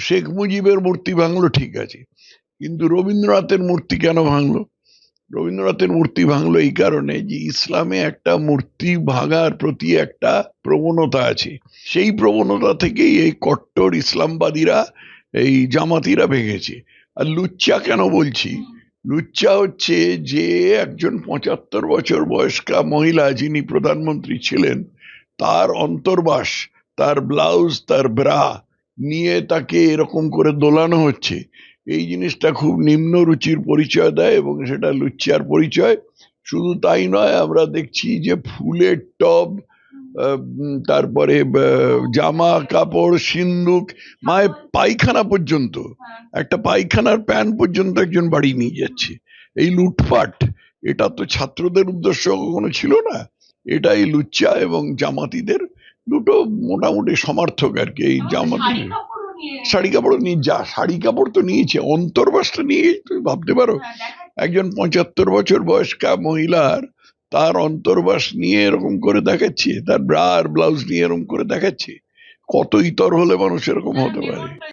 শেখ মুজিবের মূর্তি ভাঙলো, ঠিক আছে। কিন্তু রবীন্দ্রনাথের মূর্তি কেন ভাঙলো? রবীন্দ্রনাথের মূর্তি ভাঙলো এই কারণে যে ইসলামে একটা মূর্তি ভাঙার প্রতি একটা প্রবণতা আছে। সেই প্রবণতা থেকেই এই কট্টর ইসলামবাদীরা, এই জামাতিরা ভেঙেছে। আর লুচ্চা কেন বলছি? লুচ্চা হচ্ছে যে একজন পঁচাত্তর বছর বয়স্কা মহিলা যিনি প্রধানমন্ত্রী ছিলেন, তার অন্তর্বাস, তার ব্লাউজ, তার ব্রা নিয়ে তাকে এরকম করে দোলানো হচ্ছে। এই জিনিসটা খুব নিম্ন রুচির পরিচয় দেয় এবং সেটা লুচ্চার পরিচয়। শুধু তাই নয়, আমরা দেখছি যে ফুলের টব তারপরে জামা, কাপড়, সিন্দুক মায়ের পায়খানা পর্যন্ত। একটা পায়খানার প্যান পর্যন্ত একজন বাড়ি নিয়ে যাচ্ছে। এই লুটপাট, এটা তো ছাত্রদের উদ্দেশ্য কখনো ছিল না। এটা এই লুচ্চা এবং জামাতিদের দুটো মোটামুটি সমর্থক আর কি এই জামা শাড়ি কাপড় নিয়ে যা শাড়ি কাপড় তো নিয়েছে অন্তর্বাসটা নিয়ে তুমি ভাবতে পারো। হ্যাঁ, একজন পঁচাত্তর বছর বয়স্কা মহিলার তার অন্তর্বাস নিয়ে এরকম করে দেখাচ্ছে তার ব্রা আর ব্লাউজ নিয়ে এরকম করে দেখাচ্ছে। কত ইতর হলে মানুষ এরকম হতে পারে।